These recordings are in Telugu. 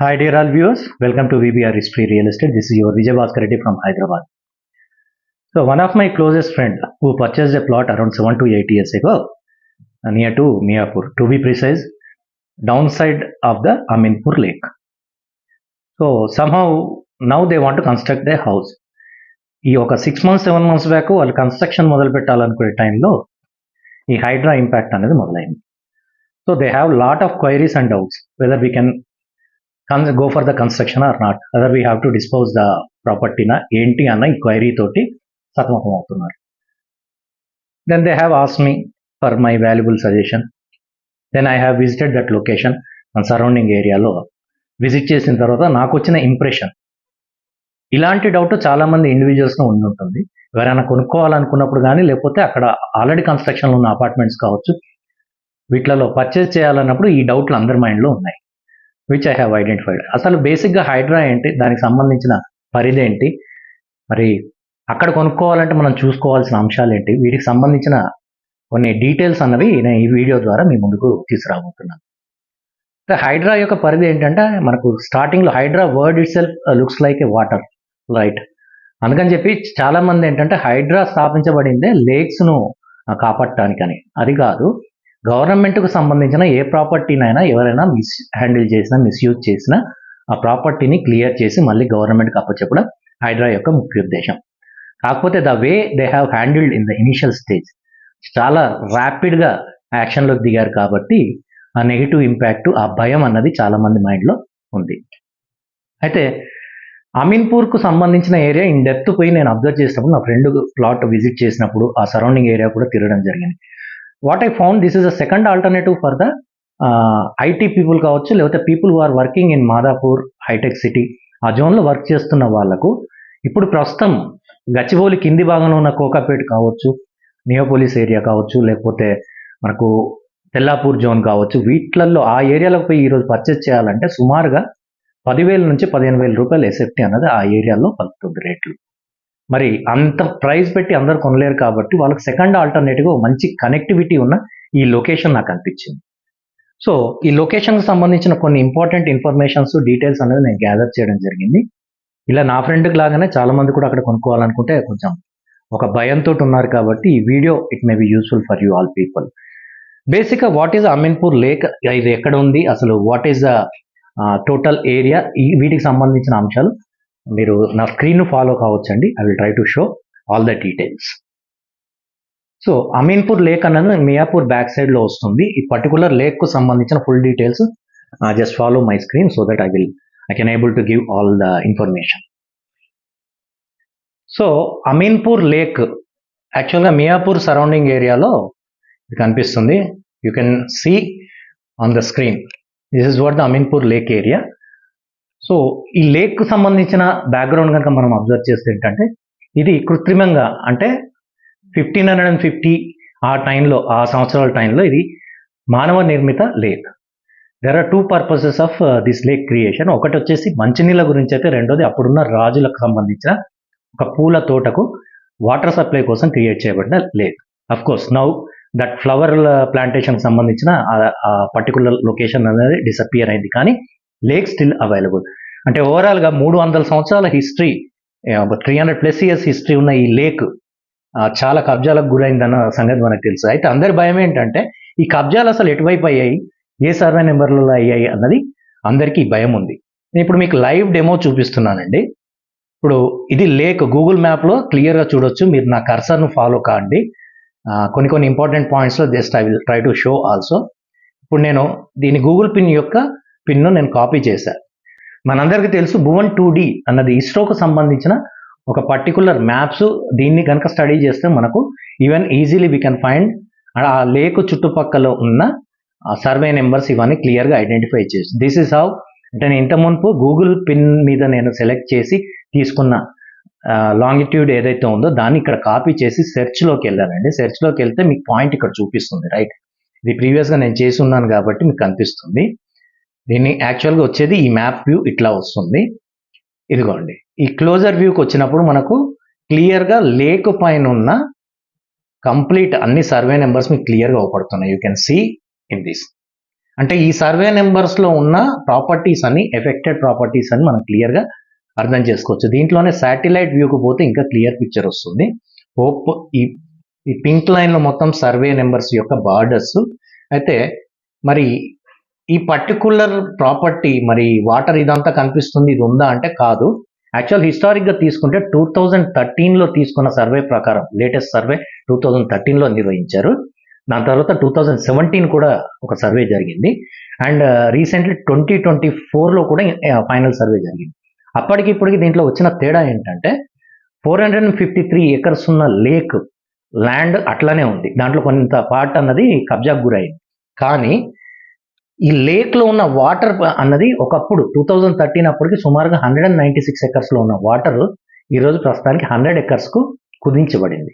Hi dear all viewers, welcome to VBR History Real Estate. This is your Vijay Bhaskar Reddy from Hyderabad. So one of my closest friend who purchased a plot around 7 to 8 years ago uh, near to Miapur, to be precise, downside of the Aminpur lake. So somehow now they want to construct a house. ఈ ఒక six months seven months back వాళ్ళు కన్స్ట్రక్షన్ మొదలు పెట్టాలనుకునే టైంలో ఈ హైడ్రా ఇంపాక్ట్ అనేది మొదలైంది so they have lot of queries and doubts whether we can go for the construction or not other we have to dispose the ప్రాపర్టీన ఏంటి అన్న ఎంక్వైరీ తోటి సతమతం అవుతున్నారు then they have ask me for my valuable suggestion then I have visited that location మన సరౌండింగ్ ఏరియాలో విజిట్ చేసిన తర్వాత నాకు వచ్చిన ఇంప్రెషన్ ఇలాంటి డౌట్ చాలా మంది ఉండి ఉంటుంది ఎవరైనా కొనుక్కోవాలనుకున్నప్పుడు కానీ లేకపోతే అక్కడ ఆల్రెడీ కన్స్ట్రక్షన్లో ఉన్న అపార్ట్మెంట్స్ కావచ్చు వీటిలలో పర్చేస్ చేయాలన్నప్పుడు ఈ డౌట్లు అందరి మైండ్లో ఉన్నాయి. విచ్ ఐ హ్యావ్ ఐడెంటిఫైడ్ అసలు బేసిక్గా హైడ్రా ఏంటి? దానికి సంబంధించిన పరిధి ఏంటి? మరి అక్కడ కొనుక్కోవాలంటే మనం చూసుకోవాల్సిన అంశాలు ఏంటి? వీటికి సంబంధించిన కొన్ని డీటెయిల్స్ అన్నవి నేను ఈ వీడియో ద్వారా మీ ముందుకు తీసుకురాబోతున్నాను. హైడ్రా యొక్క పరిధి ఏంటంటే మనకు స్టార్టింగ్లో Hydraa word itself looks like a water right అందుకని చెప్పి చాలా మంది ఏంటంటే హైడ్రా స్థాపించబడిందే లేక్స్ను కాపాడటానికని. అది కాదు. గవర్నమెంట్కు సంబంధించిన ఏ ప్రాపర్టీనైనా ఎవరైనా మిస్ హ్యాండిల్ చేసినా మిస్యూజ్ చేసినా ఆ ప్రాపర్టీని క్లియర్ చేసి మళ్ళీ గవర్నమెంట్కి అప్పచెప్పడం హైడ్రా యొక్క ముఖ్య ఉద్దేశం. కాకపోతే the way they have handled in the initial stage. చాలా ర్యాపిడ్గా యాక్షన్లోకి దిగారు కాబట్టి ఆ నెగిటివ్ ఇంపాక్ట్ ఆ భయం అన్నది చాలా మంది మైండ్లో ఉంది. అయితే అమీన్పూర్కు సంబంధించిన ఏరియా ఇన్ డెప్త్ పోయి నేను అబ్జర్వ్ చేసినప్పుడు నా ఫ్రెండ్ ప్లాట్ విజిట్ చేసినప్పుడు ఆ సరౌండింగ్ ఏరియా కూడా తిరగడం జరిగింది. What I found this is a second alternative for the IT people కావచ్చు లేకపోతే people who are working in Madhapur Hitec City ఆ జోన్లో వర్క్ చేస్తున్న వాళ్ళకు ఇప్పుడు ప్రస్తుతం గచ్చిబౌలి కింది భాగంలో ఉన్న కోకాపేట్ కావచ్చు నియోపోలిస్ ఏరియా కావచ్చు లేకపోతే మనకు తెల్లాపూర్ జోన్ కావచ్చు వీటిలలో ఆ ఏరియాలకు పోయి ఈరోజు పర్చేస్ చేయాలంటే సుమారుగా పదివేల నుంచి పదిహేను వేల రూపాయలు ఎస్ఎఫ్టీ అన్నది ఆ ఏరియాలో పలుకుతుంది రేట్లు. మరి అంత ప్రైస్ పెట్టి అందరు కొనలేరు కాబట్టి వాళ్ళకి సెకండ్ ఆల్టర్నేటివ్ మంచి కనెక్టివిటీ ఉన్న ఈ లొకేషన్ నాకు అనిపించింది. సో ఈ లొకేషన్కి సంబంధించిన కొన్ని ఇంపార్టెంట్ ఇన్ఫర్మేషన్స్ డీటెయిల్స్ అనేది నేను గ్యాదర్ చేయడం జరిగింది. ఇలా నా ఫ్రెండ్కి లాగానే చాలా మంది కూడా అక్కడ కొనుక్కోవాలనుకుంటే కొంచెం ఒక భయంతో ఉన్నారు కాబట్టి ఈ video it may be useful for you all people. బేసిక్గా వాట్ ఈజ్ అమీన్పూర్ లేక్ ఇది ఎక్కడ ఉంది అసలు what is the total area ఈ వీటికి సంబంధించిన అంశాలు మీరు నా screen follow కావచ్చండి. I will try to show all the details so Ameenpur lake అన్నది మియాపూర్ బ్యాక్ సైడ్లో వస్తుంది. ఈ పర్టికులర్ లేక్కు సంబంధించిన full details just follow my screen so that I will I can able to give all the information so Ameenpur lake యాక్చువల్గా మియాపూర్ సరౌండింగ్ ఏరియాలో ఇది కనిపిస్తుంది. You can see on the screen this is what the Ameenpur lake area so ఈ లేక్ సంబంధించిన బ్యాక్గ్రౌండ్ కనుక మనం అబ్జర్వ్ చేస్తే ఏంటంటే ఇది కృత్రిమంగా అంటే ఫిఫ్టీన్ హండ్రెడ్ అండ్ ఫిఫ్టీ ఆ టైంలో ఆ సంవత్సరాల టైంలో ఇది మానవ నిర్మిత lake. There are two purposes of this lake creation ఒకటి వచ్చేసి మంచినీళ్ళ గురించి అయితే రెండోది అప్పుడున్న రాజులకు సంబంధించిన ఒక పూల తోటకు వాటర్ సప్లై కోసం క్రియేట్ చేయబడిన lake of course now that flower plantation సంబంధించిన ఆ పర్టికులర్ లొకేషన్ అనేది డిసపియర్ అయింది. కానీ లేక్ స్టిల్ అవైలబుల్. అంటే ఓవరాల్గా మూడు వందల సంవత్సరాల history three hundred plus years history ఉన్న ఈ లేక్ చాలా కబ్జాలకు గురైందన్న సంగతి మనకు తెలుసు. అయితే అందరి భయం ఏంటంటే ఈ కబ్జాలు అసలు ఎటువైపు అయ్యాయి? ఏ సర్వే నెంబర్లలో అయ్యాయి అన్నది అందరికీ భయం ఉంది. నేను ఇప్పుడు మీకు లైవ్ డెమో చూపిస్తున్నానండి. ఇప్పుడు ఇది లేక్ గూగుల్ మ్యాప్లో క్లియర్గా చూడొచ్చు. మీరు నా కర్సర్ను ఫాలో కాండి. కొన్ని కొన్ని important పాయింట్స్లో just I will try to show also. ఇప్పుడు నేను దీని గూగుల్ పిన్ యొక్క పిన్ను నేను కాపీ చేశాను మనందరికీ తెలుసు భువన్ టూ డి అన్నది ఇస్రోకు సంబంధించిన ఒక పర్టికులర్ మ్యాప్స్ దీన్ని కనుక స్టడీ చేస్తే మనకు even easily we can find ఆ లేక్ చుట్టుపక్కల ఉన్న సర్వే నెంబర్స్ ఇవన్నీ క్లియర్గా ఐడెంటిఫై చేసి. దిస్ ఇస్ హౌ అంటే నేను ఇంత మునుపు గూగుల్ పిన్ మీద నేను సెలెక్ట్ చేసి తీసుకున్న లాంగిట్యూడ్ ఏదైతే ఉందో దాన్ని ఇక్కడ కాపీ చేసి సెర్చ్లోకి వెళ్ళానండి. సెర్చ్లోకి వెళ్తే మీకు పాయింట్ ఇక్కడ చూపిస్తుంది రైట్ ఇది ప్రీవియస్గా నేను చేసి ఉన్నాను కాబట్టి మీకు కనిపిస్తుంది. దీన్ని యాక్చువల్గా వచ్చేది ఈ మ్యాప్ వ్యూ ఇట్లా వస్తుంది. ఇదిగోండి. ఈ క్లోజర్ వ్యూకి వచ్చినప్పుడు మనకు క్లియర్గా లేక్ పైన ఉన్న కంప్లీట్ అన్ని సర్వే నెంబర్స్ మీకు క్లియర్గా అవపడుతున్నాయి. You can see in this అంటే ఈ సర్వే నెంబర్స్లో ఉన్న ప్రాపర్టీస్ అని ఎఫెక్టెడ్ ప్రాపర్టీస్ అని మనం క్లియర్గా అర్థం చేసుకోవచ్చు. దీంట్లోనే శాటిలైట్ వ్యూకి పోతే ఇంకా క్లియర్ పిక్చర్ వస్తుంది. హోప్ ఈ ఈ పింక్ లైన్లో మొత్తం సర్వే నెంబర్స్ యొక్క బార్డర్స్ అయితే మరి ఈ పర్టికులర్ ప్రాపర్టీ మరి వాటర్ ఇదంతా కనిపిస్తుంది ఇది ఉందా అంటే కాదు. యాక్చువల్ హిస్టారిక్గా తీసుకుంటే టూ థౌజండ్ థర్టీన్లో తీసుకున్న సర్వే ప్రకారం లేటెస్ట్ సర్వే టూ థౌజండ్ థర్టీన్లో నిర్వహించారు. దాని తర్వాత టూ థౌజండ్ సెవెంటీన్ కూడా ఒక సర్వే జరిగింది. అండ్ రీసెంట్లీ ట్వంటీ ట్వంటీ ఫోర్లో కూడా ఫైనల్ సర్వే జరిగింది. అప్పటికి ఇప్పటికి దీంట్లో వచ్చిన తేడా ఏంటంటే four hundred and fifty three acres ఉన్న లేక్ ల్యాండ్ అట్లానే ఉంది. దాంట్లో కొంత పార్ట్ అన్నది కబ్జాకు గురైంది. కానీ ఈ లేక్లో ఉన్న వాటర్ అన్నది ఒకప్పుడు టూ థౌజండ్ థర్టీన్ అప్పటికి సుమారుగా హండ్రెడ్ అండ్ నైంటీ సిక్స్ ఎకర్స్లో ఉన్న వాటర్ ఈరోజు ప్రస్తుతానికి హండ్రెడ్ ఎకర్స్కు కుదించబడింది.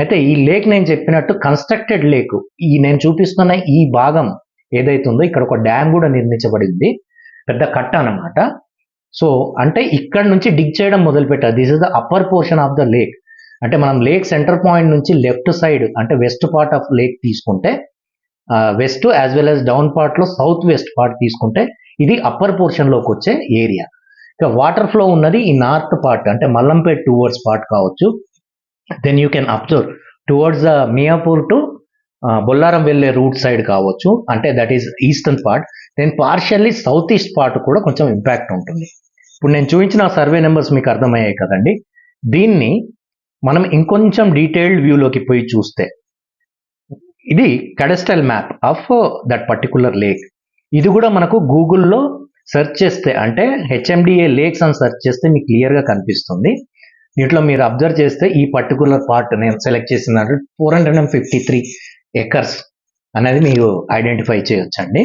అయితే ఈ లేక్ నేను చెప్పినట్టు కన్స్ట్రక్టెడ్ లేక్. ఈ నేను చూపిస్తున్న ఈ భాగం ఏదైతే ఉందో ఇక్కడ ఒక డ్యామ్ కూడా నిర్మించబడింది. పెద్ద కట్ట అన్నమాట. సో అంటే ఇక్కడ నుంచి డిగ్ చేయడం మొదలుపెట్టారు. This is the upper portion of the lake అంటే మనం లేక్ సెంటర్ పాయింట్ నుంచి లెఫ్ట్ సైడ్ అంటే వెస్ట్ పార్ట్ ఆఫ్ లేక్ తీసుకుంటే west as well as down పార్ట్లో సౌత్ వెస్ట్ పార్ట్ తీసుకుంటే ఇది అప్పర్ పోర్షన్లోకి వచ్చే ఏరియా ఇక వాటర్ ఫ్లో ఉన్నది ఈ నార్త్ పార్ట్ అంటే మల్లంపేట్ టువర్డ్స్ పార్ట్ కావచ్చు. Then you can observe towards the Miyapur to Bollaram వెళ్ళే రూట్ సైడ్ కావచ్చు. అంటే that is eastern part then partially south east part కూడా కొంచెం ఇంపాక్ట్ ఉంటుంది. ఇప్పుడు నేను చూపించిన సర్వే నెంబర్స్ మీకు అర్థమయ్యాయి కదండి. దీన్ని మనం ఇంకొంచెం డీటెయిల్డ్ వ్యూలోకి పోయి చూస్తే ఇది cadastral map of that particular lake ఇది కూడా మనకు గూగుల్లో సెర్చ్ చేస్తే అంటే హెచ్ఎండిఏ లేక్స్ అని సెర్చ్ చేస్తే మీకు క్లియర్గా కనిపిస్తుంది. దీంట్లో మీరు అబ్జర్వ్ చేస్తే ఈ పర్టికులర్ పార్ట్ నేను సెలెక్ట్ చేసిన four hundred and fifty three acres అనేది మీరు ఐడెంటిఫై చేయొచ్చండి.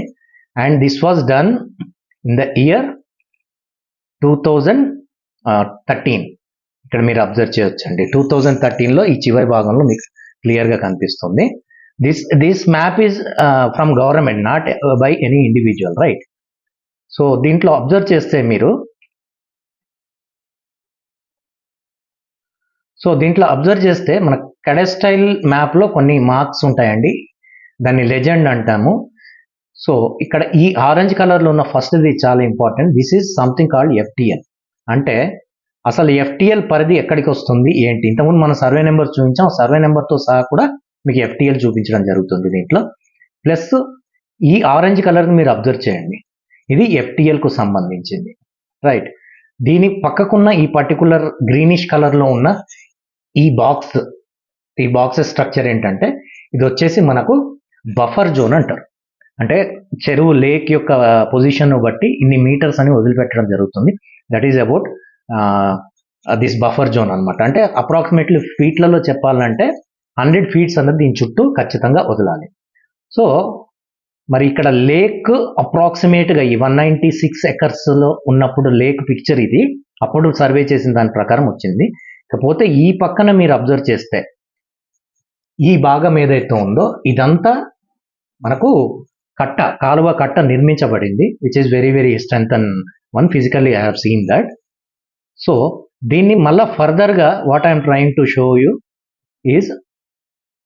And this was done in the year two thousand thirteen ఇక్కడ మీరు అబ్జర్వ్ చేయొచ్చండి. టూ థౌజండ్ థర్టీన్లో ఈ చివరి భాగంలో మీకు క్లియర్గా కనిపిస్తుంది. This this map uh, from government not by any individual right so దీంట్లో అబ్జర్వ్ చేస్తే మీరు సో దీంట్లో అబ్జర్వ్ చేస్తే మన కడస్టైల్ మ్యాప్లో కొన్ని మార్క్స్ ఉంటాయండి. దాన్ని లెజెండ్ అంటాము. సో ఇక్కడ ఈ ఆరెంజ్ కలర్లో ఉన్న ఫస్ట్ది చాలా important this is something called FTL అంటే అసలు ఎఫ్టిఎల్ పరిధి ఎక్కడికి వస్తుంది? ఏంటి? ఇంతకుముందు మనం సర్వే నెంబర్ చూపించాం. సర్వే నెంబర్తో సహా కూడా మీకు ఎఫ్టిఎల్ చూపించడం జరుగుతుంది దీంట్లో ప్లస్ ఈ ఆరెంజ్ కలర్ని మీరు అబ్జర్వ్ చేయండి. ఇది ఎఫ్టిఎల్కు సంబంధించింది. రైట్ దీని పక్కకున్న ఈ పర్టికులర్ గ్రీనిష్ కలర్లో ఉన్న ఈ బాక్స్ ఈ బాక్సెస్ స్ట్రక్చర్ ఏంటంటే ఇది వచ్చేసి మనకు బఫర్ జోన్ అంటారు. అంటే చెరువు లేక్ యొక్క పొజిషన్ బట్టి ఇన్ని మీటర్స్ అని వదిలిపెట్టడం జరుగుతుంది. That is about this buffer zone అనమాట అంటే అప్రాక్సిమేట్లీ ఫీట్లలో చెప్పాలంటే హండ్రెడ్ ఫీట్స్ అన్నది దీని చుట్టూ ఖచ్చితంగా వదలాలి. సో మరి ఇక్కడ లేక్ అప్రాక్సిమేట్గా ఈ వన్ నైంటీ సిక్స్ ఎకర్స్లో ఉన్నప్పుడు లేక్ పిక్చర్ ఇది. అప్పుడు సర్వే చేసిన దాని ప్రకారం వచ్చింది. ఇకపోతే ఈ పక్కన మీరు అబ్జర్వ్ చేస్తే ఈ భాగం ఏదైతే ఉందో ఇదంతా మనకు కట్ట కాలువ కట్ట నిర్మించబడింది which is very very strength and one physically I have seen that so దీన్ని మళ్ళా ఫర్దర్గా what I'm trying to show you is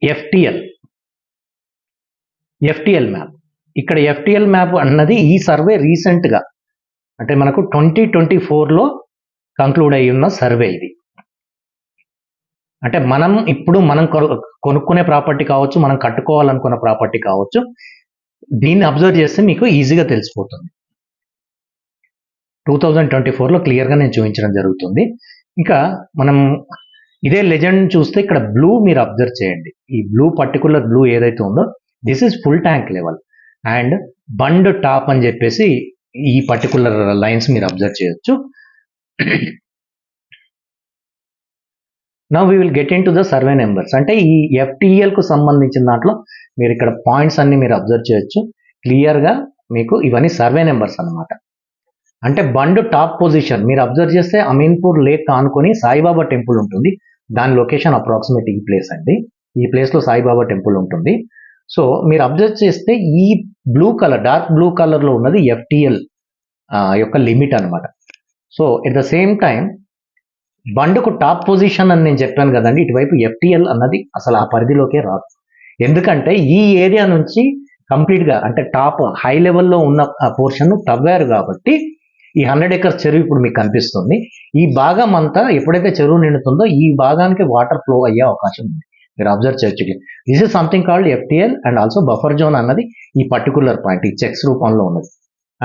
FTL. FTL map. ఇక్కడ ఎఫ్టిఎల్ మ్యాప్ అన్నది ఈ సర్వే రీసెంట్గా అంటే మనకు ట్వంటీ ట్వంటీ ఫోర్లో కంక్లూడ్ అయి ఉన్న సర్వే ఇది. అంటే మనం ఇప్పుడు మనం కొనుక్కునే ప్రాపర్టీ కావచ్చు మనం కట్టుకోవాలనుకున్న ప్రాపర్టీ కావచ్చు దీన్ని అబ్జర్వ్ చేస్తే మీకు ఈజీగా తెలిసిపోతుంది. టూ థౌజండ్ ట్వంటీ ఫోర్లో క్లియర్గా నేను చూపించడం జరుగుతుంది. ఇంకా మనం ఇదే లెజెండ్ చూస్తే ఇక్కడ బ్లూ మీరు అబ్జర్వ్ చేయండి. ఈ బ్లూ పర్టికులర్ బ్లూ ఏదైతే ఉందో this is full tank level and bund top అని చెప్పేసి ఈ పర్టికులర్ లైన్స్ మీరు అబ్జర్వ్ చేయొచ్చు. Now we will get into the survey numbers అంటే ఈ ఎఫ్టిఎల్కు కు సంబంధించిన దాంట్లో మీరు ఇక్కడ పాయింట్స్ అన్ని మీరు అబ్జర్వ్ చేయొచ్చు. క్లియర్గా మీకు ఇవన్నీ సర్వే నెంబర్స్ అన్నమాట. అంటే బండ్ టాప్ పొజిషన్ మీరు అబ్జర్వ్ చేస్తే అమీన్పూర్ లేక్ ఆనుకొని సాయిబాబా టెంపుల్ ఉంటుంది. దాని లొకేషన్ అప్రాక్సిమేట్ ఈ ప్లేస్ అండి. ఈ ప్లేస్లో సాయిబాబా టెంపుల్ ఉంటుంది. సో మీరు అబ్జర్వ్ చేస్తే ఈ బ్లూ కలర్ డార్క్ బ్లూ కలర్లో ఉన్నది ఎఫ్టిఎల్ యొక్క లిమిట్ అన్నమాట. So at the same time బండుకు top position అని నేను చెప్పాను కదండి ఇటువైపు ఎఫ్టిఎల్ అన్నది అసలు ఆ పరిధిలోకే రాదు. ఎందుకంటే ఈ ఏరియా నుంచి కంప్లీట్గా అంటే టాప్ హై లెవెల్లో ఉన్న పోర్షన్ తవ్వారు కాబట్టి ఈ హండ్రెడ్ ఎకర్స్ చెరువు ఇప్పుడు మీకు కనిపిస్తుంది. ఈ భాగం అంతా ఎప్పుడైతే చెరువు నిండుతుందో ఈ భాగానికి వాటర్ ఫ్లో అయ్యే అవకాశం ఉంది. మీరు అబ్జర్వ్ చేయొచ్చు this is something called FTL and also buffer zone అన్నది ఈ పర్టికులర్ పాయింట్ ఈ చెక్స్ రూపంలో ఉన్నది.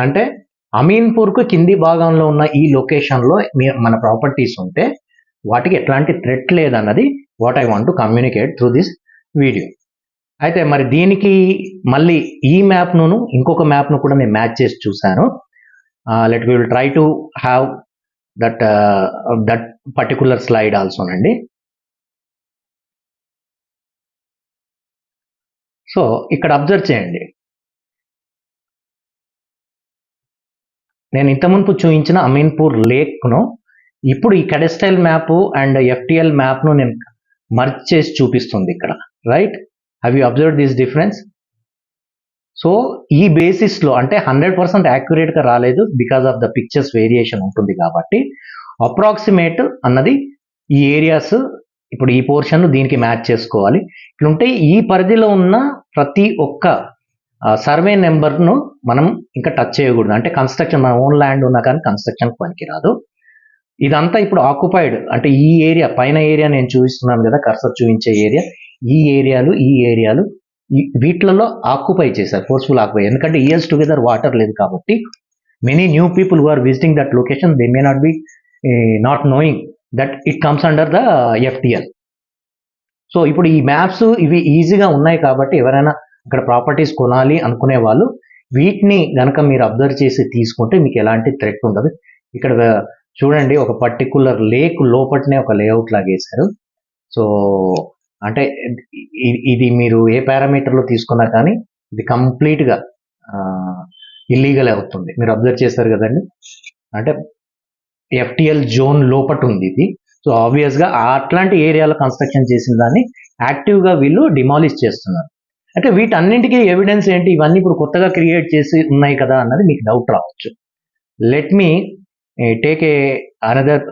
అంటే అమీన్పూర్కు కింది భాగంలో ఉన్న ఈ లొకేషన్లో మీ- మన ప్రాపర్టీస్ ఉంటే వాటికి ఎట్లాంటి థ్రెట్ లేదన్నది what I want to communicate through this video అయితే మరి దీనికి మళ్ళీ ఈ మ్యాప్ను ఇంకొక మ్యాప్ను కూడా నేను మ్యాచ్ చేసి చూశాను. Let will try to have that that particular slide ఆల్సోనండి so ఇక్కడ అబ్జర్వ్ చేయండి నేను ఇంతకుముందు చూపించిన అమీన్పూర్ లేక్ను ఇప్పుడు ఈ కెడెస్టైల్ మ్యాప్ అండ్ ఎఫ్టిఎల్ మ్యాప్ను నేను మర్చ్ చేసి చూపిస్తుంది ఇక్కడ right have you observe this difference so ఈ బేసిస్లో అంటే హండ్రెడ్ పర్సెంట్ యాక్యురేట్గా రాలేదు because of the pictures variation ఉంటుంది కాబట్టి అప్రాక్సిమేట్ అన్నది ఈ ఏరియాస్ ఇప్పుడు ఈ పోర్షన్ దీనికి మ్యాచ్ చేసుకోవాలి. ఇట్లుంటే ఈ పరిధిలో ఉన్న ప్రతి ఒక్క సర్వే నెంబర్ను మనం ఇంకా టచ్ చేయకూడదు. అంటే కన్స్ట్రక్షన్ మన ఓన్ ల్యాండ్ ఉన్నా కానీ కన్స్ట్రక్షన్ పనికిరాదు ఇదంతా ఇప్పుడు ఆక్యుపైడ్ అంటే ఈ ఏరియా పైన ఏరియా నేను చూపిస్తున్నాను కదా కర్సర్ చూపించే ఏరియా ఈ ఏరియాలు ఈ ఏరియాలు వీటిలలో ఆక్యుపై చేశారు ఫోర్స్ఫుల్ ఆక్యుపై ఎందుకంటే ఇయర్స్ టుగెదర్ వాటర్ లేదు కాబట్టి many new people who are visiting that location they may not be not knowing that it comes under the FTL so ఇప్పుడు ఈ మ్యాప్స్ ఇవి ఈజీగా ఉన్నాయి కాబట్టి ఎవరైనా ఇక్కడ ప్రాపర్టీస్ కొనాలి అనుకునే వాళ్ళు వీటిని గనక మీరు అబ్జర్వ్ చేసి తీసుకుంటే మీకు ఎలాంటి థ్రెట్ ఉండదు. ఇక్కడ eh, చూడండి ఒక పర్టికులర్ లేక్ లోపటనే ఒక లేఅవుట్ లాగేశారు. సో అంటే ఇది మీరు ఏ పారామీటర్లో తీసుకున్నా కానీ ఇది కంప్లీట్గా ఇల్లీగల్ అవుతుంది. మీరు అబ్జర్వ్ చేస్తారు కదండి? అంటే ఎఫ్టిఎల్ జోన్ లోపట ఉంది ఇది సో ఆబ్వియస్గా అట్లాంటి ఏరియాలో కన్స్ట్రక్షన్ చేసిన దాన్ని యాక్టివ్గా వీళ్ళు డిమాలిష్ చేస్తున్నారు. అంటే వీటన్నింటికీ ఎవిడెన్స్ ఏంటి? ఇవన్నీ ఇప్పుడు కొత్తగా క్రియేట్ చేసి ఉన్నాయి కదా అన్నది మీకు డౌట్ రావచ్చు. Let me take a another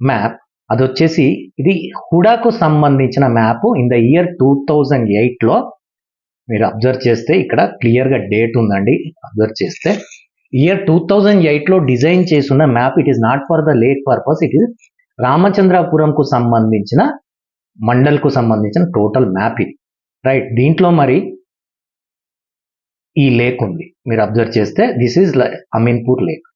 map అది వచ్చేసి ఇది హుడాకు సంబంధించిన map in the year two thousand ఎయిట్లో మీరు అబ్జర్వ్ చేస్తే ఇక్కడ క్లియర్గా డేట్ ఉందండి. అబ్జర్వ్ చేస్తే ఇయర్ టూ థౌజండ్ ఎయిట్లో డిజైన్ చేసిన map it is not for the lake purpose it is రామచంద్రాపురంకు సంబంధించిన మండల్కు సంబంధించిన టోటల్ మ్యాప్ ఇది. రైట్ దీంట్లో మరి ఈ లేక్ ఉంది. మీరు అబ్జర్వ్ చేస్తే this is Ameenpur lake.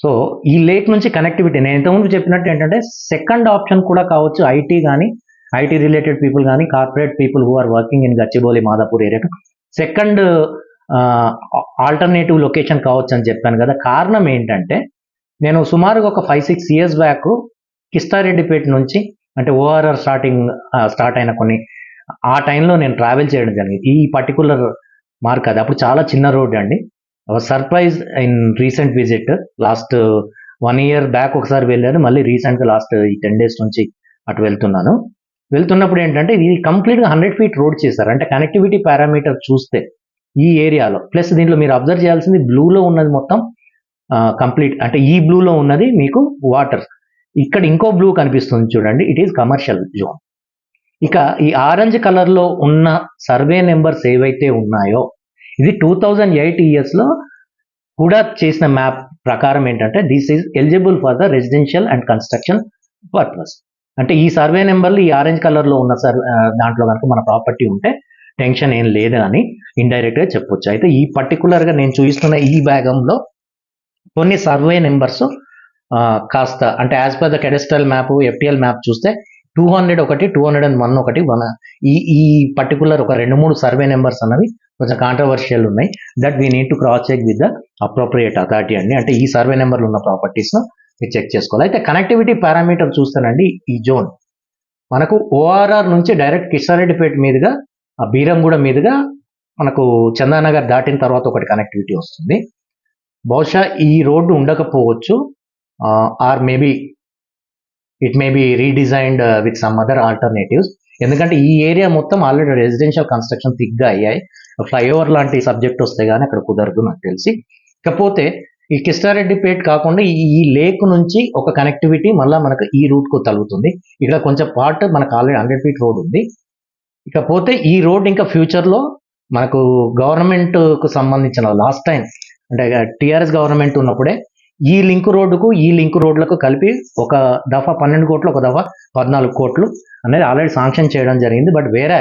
So ఈ లేక్ నుంచి కనెక్టివిటీ నేను ఇంతకుముందు చెప్పినట్టు ఏంటంటే సెకండ్ ఆప్షన్ కూడా కావచ్చు ఐటీ కానీ ఐటీ రిలేటెడ్ పీపుల్ కానీ corporate people who are working in Gachibowli Madhapur area second alternative location కావచ్చు అని చెప్పాను కదా. కారణం ఏంటంటే నేను సుమారుగా ఒక five six years back Kistareddypet నుంచి అంటే ఓఆర్ఆర్ స్టార్టింగ్ స్టార్ట్ అయిన కొన్ని ఆ టైంలో నేను ట్రావెల్ చేయడం జరిగింది. ఈ పర్టికులర్ మార్క్ అది. అప్పుడు చాలా చిన్న రోడ్ అండి. Surprise in recent visit last one year back ఒకసారి వెళ్ళాను మళ్ళీ రీసెంట్గా లాస్ట్ ఈ టెన్ డేస్ నుంచి అటు వెళ్తున్నాను. వెళ్తున్నప్పుడు ఏంటంటే ఇది కంప్లీట్గా హండ్రెడ్ ఫీట్ రోడ్ చేశారు. అంటే కనెక్టివిటీ పారామీటర్ చూస్తే ఈ ఏరియాలో. ప్లస్ దీంట్లో మీరు అబ్జర్వ్ చేయాల్సింది బ్లూలో ఉన్నది మొత్తం కంప్లీట్ అంటే ఈ బ్లూలో ఉన్నది మీకు వాటర్ ఇక్కడ ఇంకో బ్లూ కనిపిస్తుంది చూడండి. ఇట్ ఈస్ కమర్షియల్ జోన్ ఇక ఈ ఆరెంజ్ కలర్లో ఉన్న సర్వే నెంబర్స్ ఏవైతే ఉన్నాయో ఇది టూ థౌజండ్ ఎయిట్ ఇయర్స్లో కూడా చేసిన మ్యాప్ ప్రకారం ఏంటంటే this is eligible for the residential and construction purpose అంటే ఈ సర్వే నెంబర్లు ఈ ఆరెంజ్ కలర్లో ఉన్న సర్ దాంట్లో కనుక మన ప్రాపర్టీ ఉంటే టెన్షన్ ఏం లేదు అని ఇండైరెక్ట్గా చెప్పొచ్చు. అయితే ఈ పర్టికులర్గా నేను చూపిస్తున్న ఈ భాగంలో కొన్ని సర్వే నెంబర్స్ కాస్త అంటే as per the cadastral map FTL map చూస్తే టూ హండ్రెడ్ ఒకటి టూ హండ్రెడ్ అండ్ వన్ ఒకటి వన్ ఈ ఈ పర్టికులర్ ఒక రెండు మూడు సర్వే నెంబర్స్ అన్నవి కొంచెం కాంట్రవర్షియల్ ఉన్నాయి. That we need to cross check with the appropriate authority అండి. అంటే ఈ సర్వే నెంబర్లు ఉన్న ప్రాపర్టీస్ను మీరు చెక్ చేసుకోవాలి. అయితే కనెక్టివిటీ పారామీటర్ చూస్తానండి. ఈ జోన్. మనకు ఓఆర్ఆర్ నుంచి డైరెక్ట్ కిషారెడ్డిపేట మీదుగా ఆ బీరంగూడ మీదుగా మనకు చందానగర్ దాటిన తర్వాత ఒకటి కనెక్టివిటీ వస్తుంది. బహుశా ఈ రోడ్డు ఉండకపోవచ్చు. Or maybe it may be redesigned with some other alternatives ఎందుకంటే ఈ ఏరియా మొత్తం ఆల్రెడీ రెసిడెన్షియల్ కన్స్ట్రక్షన్ థిక్గా అయ్యాయి. ఫ్లైఓవర్ లాంటి సబ్జెక్ట్ వస్తే కానీ అక్కడ కుదరదు నాకు తెలిసి. ఇకపోతే ఈ కిష్టారెడ్డిపేట కాకుండా ఈ ఈ లేక్ నుంచి ఒక కనెక్టివిటీ మళ్ళీ మనకు ఈ రూట్కు తలుగుతుంది. ఇక్కడ కొంచెం పార్ట్ మనకు ఆల్రెడీ హండ్రెడ్ ఫీట్ రోడ్ ఉంది. ఇకపోతే ఈ రోడ్ ఇంకా ఫ్యూచర్లో మనకు గవర్నమెంట్కు సంబంధించిన లాస్ట్ టైం అంటే టిఆర్ఎస్ గవర్నమెంట్ ఉన్నప్పుడే ఈ లింక్ రోడ్డుకు ఈ లింక్ రోడ్లకు కలిపి ఒక దఫా పన్నెండు కోట్లు ఒక దఫా పద్నాలుగు కోట్లు అనేది ఆల్రెడీ శాంక్షన్ చేయడం జరిగింది. బట్ వేరే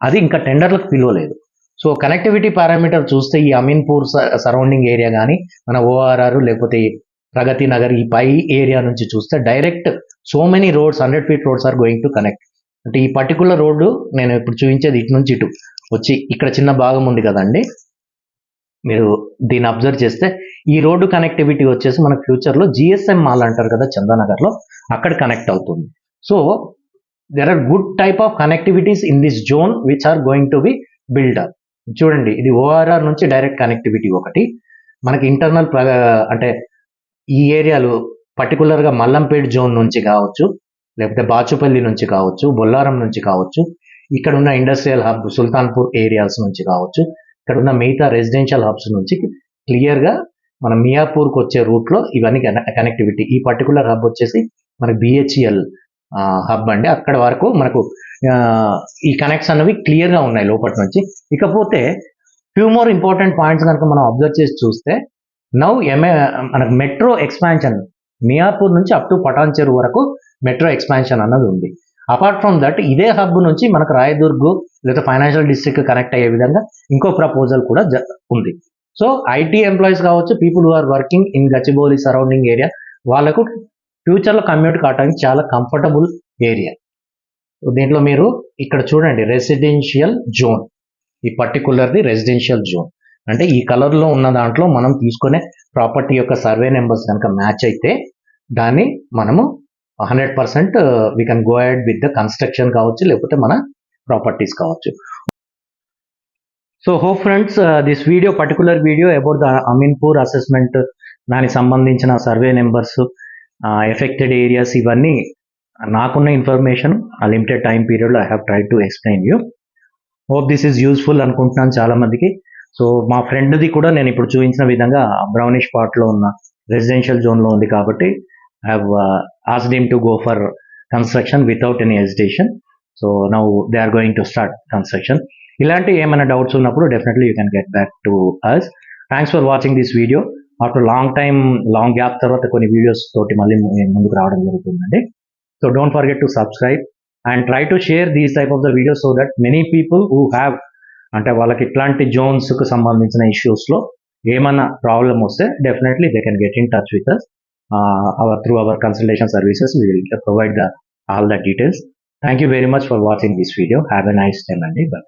అది ఇంకా టెండర్లకు పిలవలేదు. సో కనెక్టివిటీ పారామీటర్ చూస్తే ఈ అమీన్పూర్ సరౌండింగ్ ఏరియా కానీ మన ఓఆర్ఆర్ లేకపోతే ప్రగతి నగర్ ఈ పై ఏరియా నుంచి చూస్తే direct so many roads hundred feet roads are going to connect అంటే ఈ పర్టికులర్ రోడ్డు నేను ఇప్పుడు చూపించేది ఇటు నుంచి ఇటు. వచ్చి ఇక్కడ చిన్న భాగం ఉంది కదండి. మీరు దీన్ని అబ్జర్వ్ చేస్తే ఈ రోడ్డు కనెక్టివిటీ వచ్చేసి మన ఫ్యూచర్లో జిఎస్ఎం మాల్ అంటారు కదా చందానగర్లో అక్కడ కనెక్ట్ అవుతుంది. So there are good type of connectivities in this zone which are going to be builder చూడండి ఇది ఓఆర్ఆర్ నుంచి డైరెక్ట్ కనెక్టివిటీ ఒకటి. మనకి ఇంటర్నల్ అంటే ఈ ఏరియాలు పర్టికులర్గా మల్లంపేట్ జోన్ నుంచి కావచ్చు లేకపోతే బాచుపల్లి నుంచి కావచ్చు బొల్లారం నుంచి కావచ్చు ఇక్కడ ఉన్న ఇండస్ట్రియల్ హబ్ సుల్తాన్పూర్ ఏరియాస్ నుంచి కావచ్చు ఇక్కడ ఉన్న మిగతా రెసిడెన్షియల్ హబ్స్ నుంచి క్లియర్గా మన మియాపూర్కి వచ్చే రూట్లో ఇవన్నీ కనెక్టివిటీ ఈ పర్టికులర్ హబ్ వచ్చేసి మన బిహెచ్ఎల్ హబ్ అండి. అక్కడ వరకు మనకు ఈ కనెక్ట్స్ అనేవి క్లియర్గా ఉన్నాయి లోపటి నుంచి. ఇకపోతే ఫ్యూ మోర్ ఇంపార్టెంట్ పాయింట్స్ కనుక మనం అబ్జర్వ్ చేసి చూస్తే నౌ ఎంఏ మనకు మెట్రో ఎక్స్పాన్షన్ మియాపూర్ నుంచి అప్ టు పటాన్ చెరువు వరకు మెట్రో ఎక్స్పాన్షన్ అన్నది ఉంది. అపార్ట్ ఫ్రమ్ దట్ ఇదే హబ్ నుంచి మనకు రాయదుర్గ్ లేదా ఫైనాన్షియల్ డిస్ట్రిక్ట్ కనెక్ట్ అయ్యే విధంగా ఇంకో ప్రపోజల్ కూడా జ- ఉంది. సో ఐటీ ఎంప్లాయీస్ కావచ్చు people who are working in Gachibowli surrounding area వాళ్ళకు ఫ్యూచర్లో కమ్యూట్ కావడానికి చాలా కంఫర్టబుల్ ఏరియా దీంట్లో మీరు ఇక్కడ చూడండి రెసిడెన్షియల్ జోన్ ఈ పర్టికులర్ది రెసిడెన్షియల్ జోన్ అంటే ఈ కలర్లో ఉన్న దాంట్లో మనం తీసుకునే ప్రాపర్టీ యొక్క సర్వే నెంబర్స్ కనుక మ్యాచ్ అయితే దాన్ని మనము hundred percent we can go ahead with the construction కావచ్చు లేకపోతే మన ప్రాపర్టీస్ కావచ్చు. సో హో friends this video particular video about the Ameenpur assessment దానికి సంబంధించిన సర్వే నెంబర్స్ ఎఫెక్టెడ్ ఏరియాస్ ఇవన్నీ నాకున్న ఇన్ఫర్మేషన్ ఆ లిమిటెడ్ టైం పీరియడ్లో I have try to explain you hope this is useful అనుకుంటున్నాను చాలా మందికి సో మా ఫ్రెండ్ది కూడా నేను ఇప్పుడు చూపించిన విధంగా బ్రౌనిష్ పార్ట్లో ఉన్న రెసిడెన్షియల్ జోన్లో ఉంది కాబట్టి I have asked him to go for construction without any hesitation so now they are going to start construction ఇలాంటి ఏమైనా డౌట్స్ ఉన్నప్పుడు definitely you can get back to us thanks for watching this video after long time long gap తర్వాత కొన్ని వీడియోస్ తోటి మళ్ళీ ముందుకు రావడం జరుగుతుందండి. So don't forget to subscribe and try to share these type of the video so that many people who have అంటే వాళ్ళకి ఇట్లాంటి జోన్స్కు సంబంధించిన ఇష్యూస్లో ఏమైనా ప్రాబ్లం వస్తే definitely they can get in touch with us our through our consultation services we will provide the all the details thank you very much for watching this video have a nice time అండి బై